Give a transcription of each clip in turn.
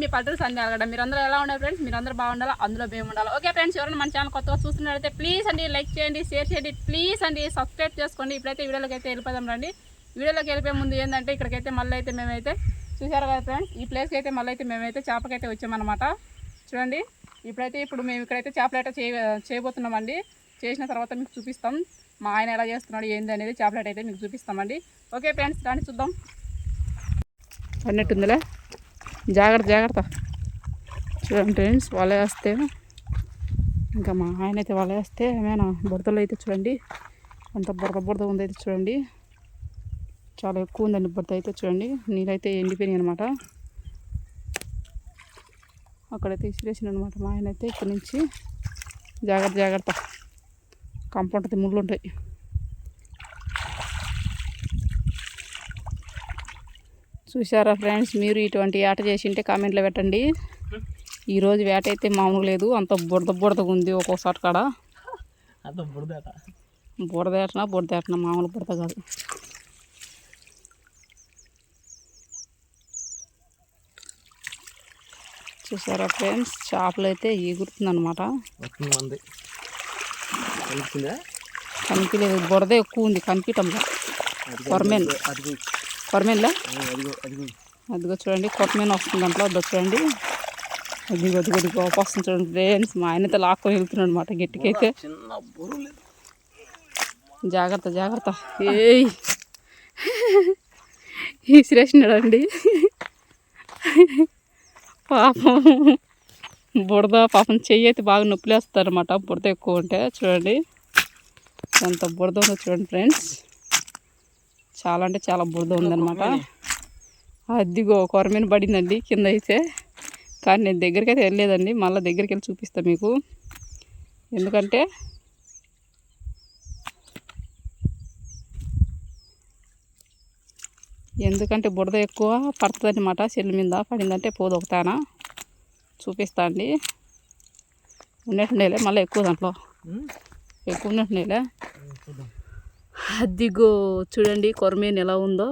మీ పల్లెటూరు సంధ్య అలగడ మీరు అందరూ ఎలా ఉండాలి ఫ్రెండ్స్ మీరు అందరూ బాగుండాలి? అందులో మేము ఉండాలి? ఓకే ఫ్రెండ్స్ ఎవరైనా మన ఛానల్ కొత్తగా చూస్తున్నట్లయితే ప్లీజ్ అండి లైక్ చేయండి షేర్ చేయండి ప్లీజ్ అండి సబ్స్క్రైబ్ చేసుకోండి. ఇప్పుడైతే వీడియోలోకి అయితే వెళ్ళిపోదాం రండి. వీడియోలోకి వెళ్ళిపోయే ముందు ఏంటంటే ఇక్కడికైతే మళ్ళీ అయితే మేమైతే చూసారు కదా ఫ్రెండ్స్ ఈ ప్లేస్కి అయితే మళ్ళీ అయితే మేమైతే చేపకైతే వచ్చామన్నమాట. చూడండి ఇప్పుడైతే ఇప్పుడు మేము ఇక్కడైతే చేపలేట అయితే చేయ చేయబోతున్నామండి. చేసిన తర్వాత మీకు చూపిస్తాం. మా ఆయన ఎలా చేస్తున్నాడు ఏంది అనేది చేపలేట అయితే మీకు చూపిస్తామండి. ఓకే ఫ్రెండ్స్ దాన్ని చూద్దాం. అన్నట్టుందిలే? జాగ్రత్త జాగ్రత్త. చూడండి ఫ్రెండ్స్ వల వేస్తే ఇంకా మా ఆయన అయితే వల వేస్తే ఏమైనా బురదలో అయితే చూడండి అంత బురద బురద ఉంది అయితే చూడండి. చాలా ఎక్కువ ఉందండి బురద అయితే చూడండి. నీళ్ళైతే ఎండిపోయినాయి అనమాట అక్కడైతే ఇసిరేసిన అనమాట మా ఆయన అయితే ఇక్కడి నుంచి. జాగ్రత్త జాగ్రత్త. కంపౌండ్ అయితే ముళ్ళు ఉంటాయి. చూసారా ఫ్రెండ్స్? మీరు ఇటువంటి ఆట చేసింటే కామెంట్లో పెట్టండి. ఈరోజు వేట అయితే మామూలు లేదు. అంత బురద బురదగా ఉంది ఒక్కోసారి కాడ. అంత బురదట బురద ఏటనా బురద ఏటనా? మామూలు బురద కాదు. చూసారా ఫ్రెండ్స్? చేపలు అయితే కలుపుతుందా కనిపించలేదు బురద ఎక్కువ ఉంది. కనిపించంలా కొరమేన్ అదిగో కొరమేన్లా అదిగో చూడండి కొరమేన్ వస్తుంది దాంట్లో. అదో చూడండి. అదిగో అదిగో అదిగో వస్తుంది చూడండి ఫ్రెండ్స్. మా ఆయనతో లాక్కొని వెళ్తున్నాడు అనమాట గట్టికైతే జాగ్రత్త జాగ్రత్త. ఏయ్. అండి? పాపం. బురద పాపం చెయ్యి అయితే బాగా నొప్పిలేస్తారు అనమాట బురద ఎక్కువ ఉంటే చూడండి. ఎంత బురద ఉందో చూడండి ఫ్రెండ్స్. చాలా అంటే చాలా బురద ఉందన్నమాట. అదిగో కొరమీన పడిందండి కింద అయితే కానీ నేను దగ్గరికి అయితే వెళ్ళలేదండి. మళ్ళీ దగ్గరికి వెళ్ళి చూపిస్తాను మీకు. ఎందుకంటే ఎందుకంటే బురద ఎక్కువ పడుతుంది అనమాట చెల్లి మీద పడిందంటే పోదు ఒకతాన చూపిస్తా అండి. ఉన్నట్టుండేలే మళ్ళీ ఎక్కువ దాంట్లో. ఎక్కువ ఉన్నట్టుండేలే చూద్దాం. అదిగో చూడండి కొరమేను ఎలా ఉందో.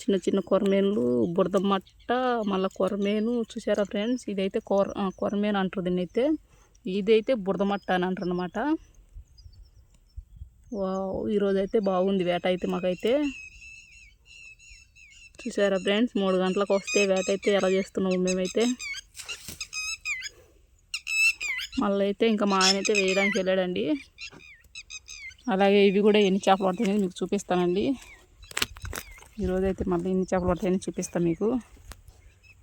చిన్న చిన్న కొరమేనులు బురద మట్ట మళ్ళీ కొరమేను చూసారా ఫ్రెండ్స్? ఇదైతే కొర కొరమేను అంటారు దీన్ని అయితే ఇదైతే బురద మట్ట అని అంటారు అనమాట వావ్ ఈరోజు అయితే బాగుంది వేట అయితే మాకైతే. చూసారా ఫ్రెండ్స్? మూడు గంటలకు వస్తే వేట అయితే ఎలా చేస్తున్నాము మేమైతే. మళ్ళీ అయితే ఇంకా మా ఆయన అయితే వేయడానికి వెళ్ళాడండి. అలాగే ఇవి కూడా ఎన్ని చేపలు పడతాయని మీకు చూపిస్తానండి. ఈరోజు అయితే మళ్ళీ ఎన్ని చేపలు పడతాయని చూపిస్తాను మీకు.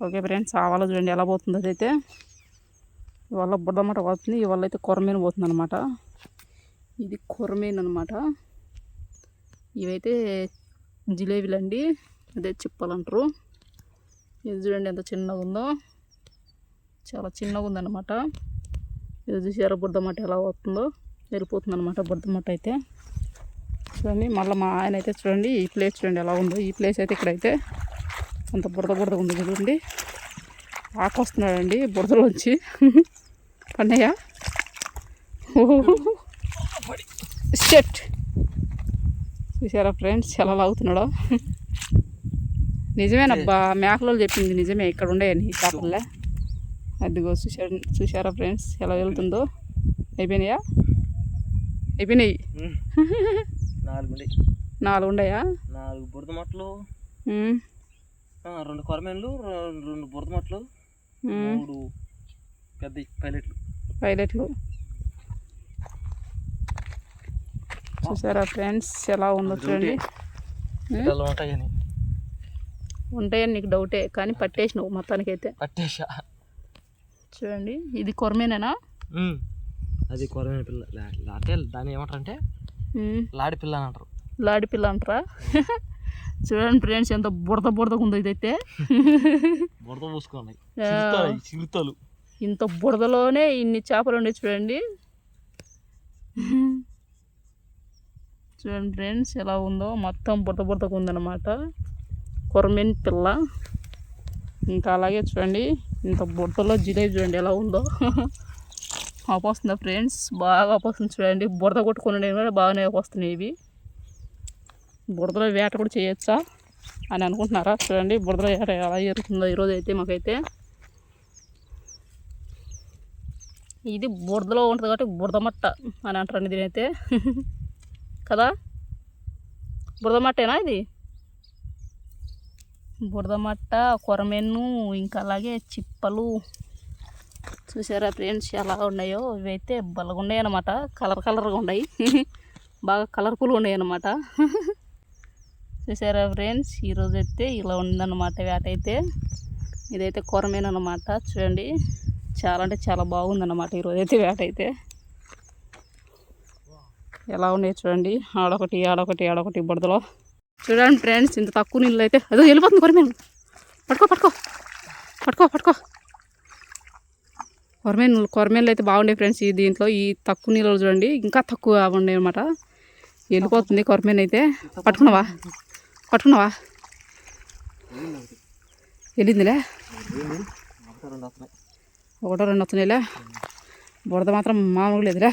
ఓకే ఫ్రెండ్స్ ఆవాలో చూడండి ఎలా పోతుందో అదైతే. ఇవాళ బుడ్డమాట పోతుంది ఇవాళ అయితే కొరమేను పోతుంది అనమాట ఇది కొరమేను అనమాట ఇవైతే జిలేబీలు అండి అదే చిప్పలంటారు. ఇది చూడండి ఎంత చిన్నగా ఉందో. చాలా చిన్నగా ఉందన్నమాట. ఇది చూసారా బుడ్డమాట ఎలా పోతుందో. వెళ్ళిపోతుంది అనమాట బుడ్డమాట అయితే. చూడండి మళ్ళీ మా ఆయన అయితే చూడండి ఈ ప్లేస్ చూడండి ఎలా ఉందో. ఈ ప్లేస్ అయితే ఇక్కడైతే అంత బురద బురద ఉంది చూడండి. ఆకొస్తున్నాడండి బురదలోంచి. పన్నయ్య? షెట్ చూసారా ఫ్రెండ్స్ ఎలా లాగుతున్నాడో? నిజమేనబ్బా మేకలో చెప్పింది నిజమే ఇక్కడ ఉండేయండి ఈ చేపల్లే అదిగో చూసా చూసారా ఫ్రెండ్స్ ఎలా వెళ్తుందో? అయిపోయినాయా? అయిపోయినాయి. నాలుగు ఉండే. నాలుగు ఉండయా? నాలుగు బురద ఆ, రెండు కొరమేన్లు రెండు బురద మట్టలు ఉమ్, మూడు పెద్ద పైలట్లు. పైలట్లు. చూసారా ఫ్రెండ్స్ ఎలా ఉందో చూడండి. ఉంటాయని ఉంటాయని నీకు డౌటే కానీ పట్టేసినావు మొత్తానికైతే. పట్టేసా చూడండి ఇది కొరమేనేనా? అది కొరమేన పిల్ల. అంటే దాన్ని ఏమంటారంటే లాడి పిల్ల అని అంటారు. లాడి పిల్ల అంటారా? చూడండి ఫ్రెండ్స్ ఎంత బుడత బుడతగా ఉందో ఇదైతే. బురద పూసుకోండి. చిరుతలు. ఇంత బురదలోనే ఇన్ని చేపలు ఉండే చూడండి. చూడండి ఫ్రెండ్స్ ఎలా ఉందో. మొత్తం బురద బురదగా ఉందన్నమాట. కొరమేన్ పిల్ల. ఇంకా అలాగే చూడండి ఇంత బురదలో జిలేబీ చూడండి ఎలా ఉందో. ఆపొస్తుందా ఫ్రెండ్స్? బాగా ఆపొస్తుంది చూడండి. బురద కొట్టుకుని కూడా బాగానే వస్తున్నాయి ఇవి. బురదలో వేట కూడా చేయొచ్చా అని అనుకుంటున్నారా? చూడండి బురదలో వేట ఎలా ఎరుగుతుందో ఈరోజు అయితే మాకైతే. ఇది బురదలో ఉంటుంది కాబట్టి బురదమట్ట అని అంటారండి దీనైతే. కదా? బురదమట్టేనా ఇది? బురదమట్ట కొరమెన్ను ఇంకా అలాగే చిప్పలు చూసారా ఫ్రెండ్స్ ఎలా ఉన్నాయో? ఇవైతే బలగా ఉన్నాయి అనమాట కలర్ కలర్గా ఉన్నాయి. బాగా కలర్ఫుల్గా ఉన్నాయి అనమాట చూసారా ఫ్రెండ్స్? ఈరోజు అయితే ఇలా ఉందన్నమాట వేట అయితే ఇదైతే కొరమేను చూడండి. చాలా అంటే చాలా బాగుందన్నమాట ఈరోజు అయితే వేట అయితే ఎలా ఉన్నాయి చూడండి. ఆడొకటి ఆడొకటి ఆడొకటి బుడదలో చూడండి ఫ్రెండ్స్ ఇంత తక్కువ నీళ్ళు అయితే అదో వెళ్ళిపోతుంది కొరమేను. పట్టుకో పట్టుకో. పట్టుకో పట్టుకో. కొరమేను కొరమేలు అయితే బాగుండే ఫ్రెండ్స్ ఈ దీంట్లో. ఈ తక్కువ నీళ్ళు చూడండి ఇంకా తక్కువ ఉండే అనమాట వెళ్ళిపోతుంది కొరమేను అయితే. పట్టుకున్నావా? పట్టుకున్నావా? వెళ్ళిందిలే. ఒకటో రెండు వస్తున్నాయిలే. బురద మాత్రం మామూలు లేదులే.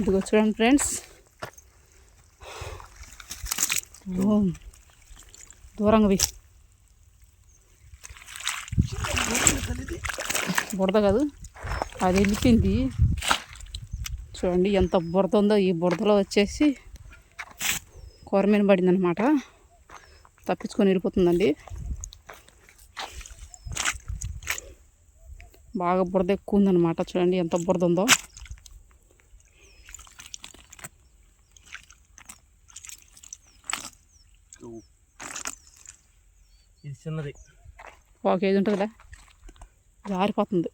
ఇదిగో చూడండి ఫ్రెండ్స్. దూరంగా పోయి. బురద కాదు. అది వెళ్ళిపోయింది చూడండి ఎంత బురద ఉందో ఈ బురదలో వచ్చేసి కూరమీన పడిందనమాట తప్పించుకొని వెళ్ళిపోతుందండి. బాగా బురద ఎక్కువ ఉందన్నమాట. చూడండి ఎంత బురద ఉందో. ఇది చిన్నది. ఒక కేజీ ఉంటుందిలే? జారిపోతుంది.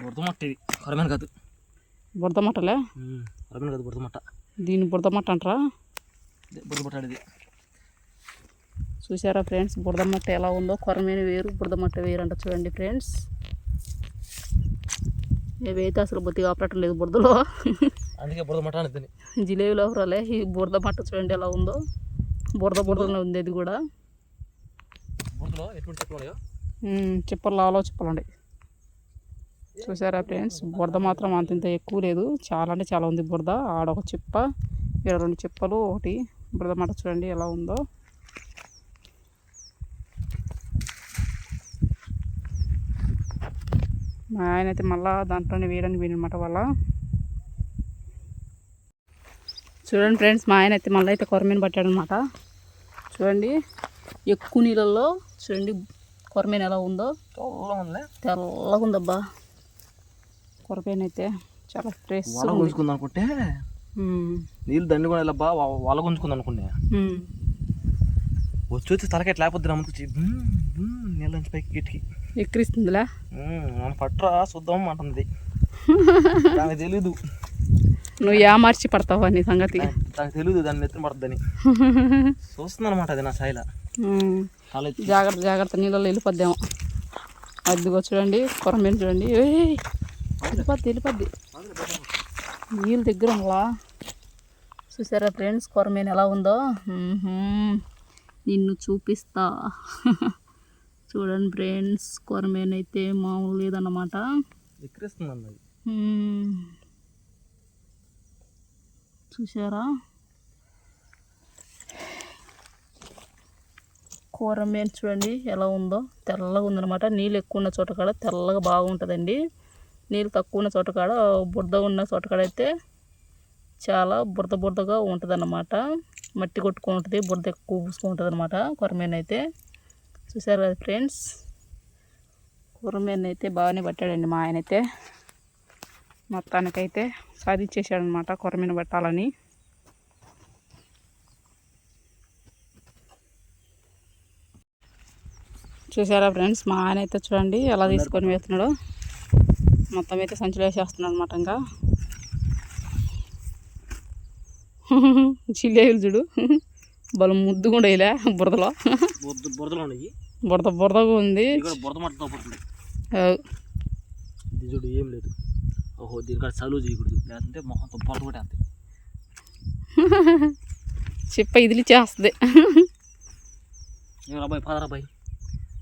బురద మట్ట ఇది. కొరమేను కాదు. బురద మట్టలే? కొరమేను కాదు దీన్ని బురద మట్ట అంటారా? ఇదే బురద మట్ట ఇది. చూసారా ఫ్రెండ్స్ బురద మట్ట ఎలా ఉందో? కొరమీన వేరు బురద మట్ట వేరు అంట చూడండి ఫ్రెండ్స్. ఏవైతే అసలు బొత్తిగా ఆపరటం లేదు బురదలో. అందుకే బురద మట్ట అనేది జిలేబీలో రాలే ఈ బురద మట్ట చూడండి ఎలా ఉందో. బురద బురదలో ఉంది అది కూడా. బురదలో ఎటువంటి చెట్లు ఉన్నాయో? ఉమ్, చిప్పలు లావలో చిప్పలు ఉన్నాయి చూసారా ఫ్రెండ్స్? బురద మాత్రం అంతంత ఎక్కువ లేదు. చాలా అంటే చాలా ఉంది బురద. ఆడొక చిప్ప ఇక్కడ రెండు చిప్పలు ఒకటి. బురద మాట చూడండి ఎలా ఉందో. మా ఆయన అయితే మళ్ళీ దాంట్లోనే వేయడానికి వీడనమాట వాళ్ళ. చూడండి ఫ్రెండ్స్ మా ఆయన అయితే మళ్ళీ అయితే కొరమీన పట్టాడనమాట చూడండి ఎక్కువ నీళ్ళల్లో చూడండి కొరమీన ఎలా ఉందో? తెల్లగా ఉందబ్బా. కొరమీన అయితే చాలా ఫ్రెష్ గుంజుకుంది అనుకుంటే నీళ్ళు దండి కూడా బా వల గుంజుకుంది అనుకున్నా వచ్చి వచ్చి తలకెట్ లేకపోతే నమ్మకొచ్చి నీళ్ళ నుంచి పైకి గిట్టికి. ఎక్కిరిస్తుందిలే. మన పట్రా చూద్దాం అంటుంది. దానికి తెలీదు. నువ్వు ఏమార్చి పడతావా నీ సంగతి? దానికి తెలీదు దాన్ని నెత్తిన పడుతుందని చూస్తుంది అనమాట అది నా. చాలా జాగ్రత్త జాగ్రత్త నీళ్ళలో వెళ్ళిపోద్దేమో అదిగో చూడండి కొరమీన చూడండి. వెళ్ళిపోద్ది వెళ్ళిపోద్ది. నీళ్ళ దగ్గర ఉందా చూసారా ఫ్రెండ్స్ కొరమీన ఎలా ఉందో. నిన్ను చూపిస్తా. చూడండి ఫ్రెండ్స్ కొరమీన అయితే మామూలు లేదన్నమాట. చూసారా కూర మీద చూడండి ఎలా ఉందో. తెల్లగా ఉందనమాట నీళ్ళు ఎక్కువ ఉన్న చోట కాడ తెల్లగా బాగుంటుందండి. నీళ్ళు తక్కువ ఉన్న చోట కాడ బురద ఉన్న చోట కాడ అయితే చాలా బురద బురదగా ఉంటుందన్నమాట. మట్టి కొట్టుకుంటుంది బురద ఎక్కువ పూసుకుంటుంది అనమాట కొరమేనైతే అయితే. చూసారు కదా ఫ్రెండ్స్? కొరమీన అయితే బాగానే పట్టాడండి మా ఆయన అయితే మొత్తానికైతే సాధించేసాడనమాట కొరమీన పట్టాలని చూసారా ఫ్రెండ్స్ మా ఆయన అయితే చూడండి ఎలా తీసుకొని వేస్తున్నాడు. మొత్తం అయితే సంచులు వేసేస్తున్నాడు అనమాట ఇంకా జిలేబులు చూడు. బలం ముద్దు కూడా ఇలా బురదలో. బురద బురదగా ఉంది. బురద చూడు ఏం లేదు. ఓహో దీనికాడ చలువు చేయకూడదు. లేదంటే మొహంతో బురద కూడా అంతే. చిప్ప ఇదిలి చేస్తుంది. రాబాయ్ పదరా బాయ్.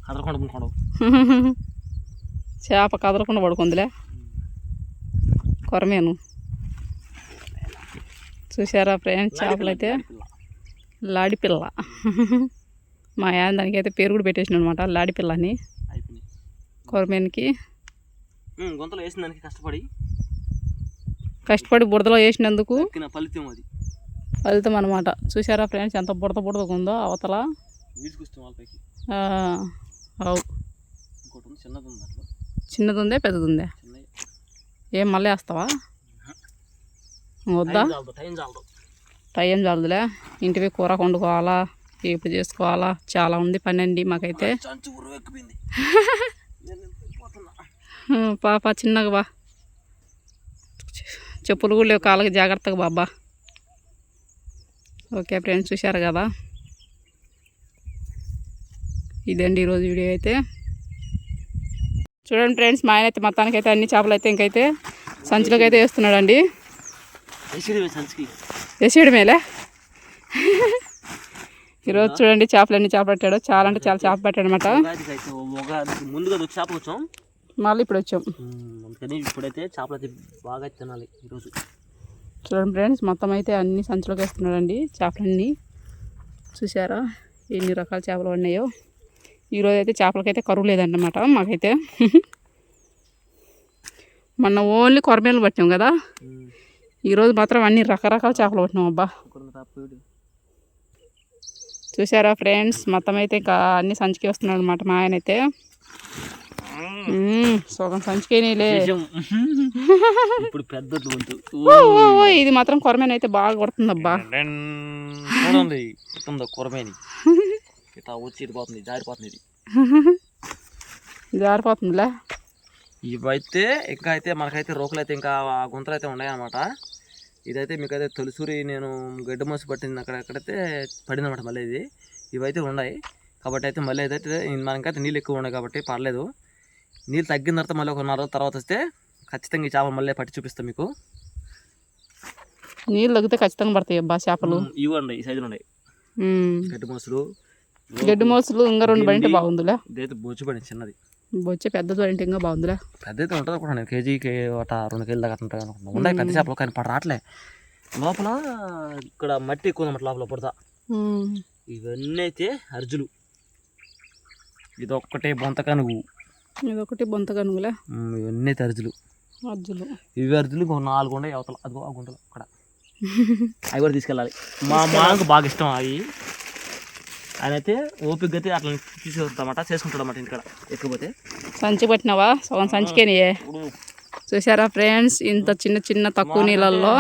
కదలకుండా పుండుకోవడం చేప కదలకుండా పడుకుందిలే. కొరమేను. చూసారా ఫ్రెండ్స్ చేపలు అయితే? లాడి పిల్ల. మా ఆయన దానికైతే పేరు కూడా పెట్టేసిన అనమాట లాడి పిల్లని. అయిపోయింది కొరమేనికి. గుంతలో వేసిన దానికి కష్టపడి కష్టపడి బురదలో వేసినందుకు ఫలితం అది. ఫలితం అనమాట చూసారా ఫ్రెండ్స్ ఎంత బుడత బుడతగా ఉందో అవతల చిన్నది ఉంది పెద్దది ఉందే ఏం మళ్ళీ వేస్తావా? వద్దా? టైం చాలదు టైం చాలదు. టైం చాలదులే. ఇంటివి కూర వండుకోవాలా ఏపు చేసుకోవాలా? చాలా ఉంది పని అండి మాకైతే పాప చిన్నగా బా చెప్పులు కూడా లేవు కాళ్ళకి జాగ్రత్తగా బాబా. ఓకే ఫ్రెండ్స్ చూశారు కదా? ఇదండి ఈరోజు వీడియో అయితే. చూడండి ఫ్రెండ్స్ మా ఆయన అయితే మొత్తానికి అయితే అన్ని చేపలు అయితే ఇంకైతే సంచులోకి అయితే వేస్తున్నాడండి. వేసిడి సంచికి. వేసేయడు మేలే. ఈరోజు చూడండి చేపలు అన్ని చేపలు పెట్టాడు. చాలా అంటే చాలా చేప పెట్టాడు అనమాట ముందుగా మళ్ళీ ఇప్పుడు వచ్చాం. అందుకని ఇప్పుడైతే చేపలు అయితే బాగా తినాలి ఈరోజు. చూడండి ఫ్రెండ్స్ మొత్తం అయితే అన్ని సంచులోకి వేస్తున్నాడండి చేపలన్నీ. చూసారా ఎన్ని రకాల చేపలు ఉన్నాయో ఈరోజు అయితే చేపలకైతే కరువు లేదన్నమాట మాకైతే. మొన్న ఓన్లీ కొరమేలు పట్టాం కదా. ఈరోజు మాత్రం అన్ని రకరకాల చేపలు పట్టినాం అబ్బా. చూసారా ఫ్రెండ్స్? మొత్తం అయితే ఇంకా అన్ని సంచికి వస్తున్నాడు అనమాట మా ఆయన అయితే సగం సంచికేనేలే. ఇప్పుడు పెద్ద ఇది మాత్రం కొరమేన అయితే బాగా చూడండి ఉందో. కూరమేని. ఇట్లా వచ్చి ఇరిపోతుంది జారిపోతుంది ఇది. జారిపోతుందిలే. ఇవైతే ఇంకా అయితే మనకైతే రోకలు అయితే ఇంకా గుంతలు అయితే ఉన్నాయన్నమాట. ఇదైతే మీకైతే తొలిసూరి నేను గడ్డ మోసి పట్టింది అక్కడ ఎక్కడైతే పడిందన్నమాట మళ్ళీ ఇది. ఇవైతే ఉన్నాయి. కాబట్టి అయితే మళ్ళీ అయితే మనకైతే నీళ్ళు ఎక్కువ ఉన్నాయి కాబట్టి పర్లేదు. నీళ్ళు తగ్గిన తర్వాత మళ్ళీ ఒక నాలుగు తర్వాత వస్తే ఖచ్చితంగా ఈ చేపలు మళ్ళీ పట్టి చూపిస్తాం మీకు. నీళ్ళు తగ్గితే ఖచ్చితంగా పడతాయి అబ్బా చేపలు. ఇవి ఉన్నాయి ఈ సైజులు ఉన్నాయి. గడ్డి మోసులు గడ్డి మోసులు ఇంకా రెండు బండి బాగుందిలే. ఇదైతే బొచ్చు పడింది చిన్నది. వచ్చే పెద్దది బండి ఇంకా బాగుందిలే. పెద్ద అయితే ఉంటుంది అనుకుంటా నేను. కేజీకి ఒక రెండు కేజీల దాకా ఉంటుంది అనుకుంటున్నాను ఉన్నాయి పెద్ద చేపలు కానీ పడ రావట్లే లోపల ఇక్కడ మట్టి ఎక్కువ ఉందన్నమాట లోపల పుడతా. ఇవన్నీ అయితే అర్జులు. ఇది ఒక్కటే బొంతక నువ్వు ఇదొకటి నువ్వులే ఉమ్, ఇవన్నీ అయితే అర్జులు ఇవి అర్జులు ఇంకో నాలుగు ఉన్నాయి అవతల అదిగో ఆ గుంటలు అక్కడ. అవి కూడా తీసుకెళ్ళాలి. మా మాకు బాగా ఇష్టం అవి. ఆయన అయితే ఓపిక అయితే అట్లా తీసుకెళ్తామట చేసుకుంటాడన్నమాట ఇంటికాడ ఎక్కిపోతే. సంచి పట్టినావా? సగం సంచికేనే ఇప్పుడు చూసారా ఫ్రెండ్స్? ఇంత చిన్న చిన్న తక్కువ నీళ్ళల్లో.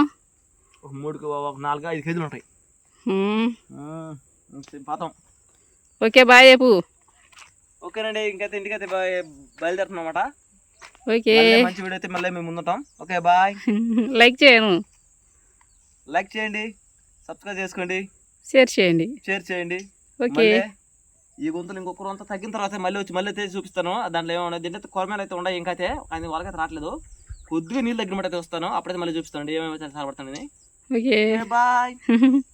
ఒక మూడుకి ఒక నాలుగు ఐదు కేజీలు ఉంటాయి. పాతం. ఓకే బాయ్ రేపు. ఓకేనండి ఇంకైతే ఇంటికైతే బయ- బయలుదేరుతున్నాం అన్నమాట ఓకే మంచి వీడియో అయితే మళ్ళీ మేము ముందుంటాం. Okay bye. లైక్ చేయను. లైక్ చేయండి సబ్స్క్రైబ్ చేసుకోండి షేర్ చేయండి. షేర్ చేయండి. ఓకే. ఈ గుంతలు ఇంకొకరు అంతా తగ్గిన తర్వాత మళ్ళీ వచ్చి మళ్ళీ అయితే చూపిస్తాను. దాంట్లో ఏమైనా దీంట్లో కొరమేలు అయితే ఉన్నాయి ఇంకైతే. కానీ వాళ్ళకైతే రావట్లేదు. కొద్దిగా నీళ్ళు దగ్గర అయితే వస్తాను. అప్పుడైతే మళ్ళీ చూపిస్తాను. ఏమేమి సరిపడతానని ఓకే బాయ్.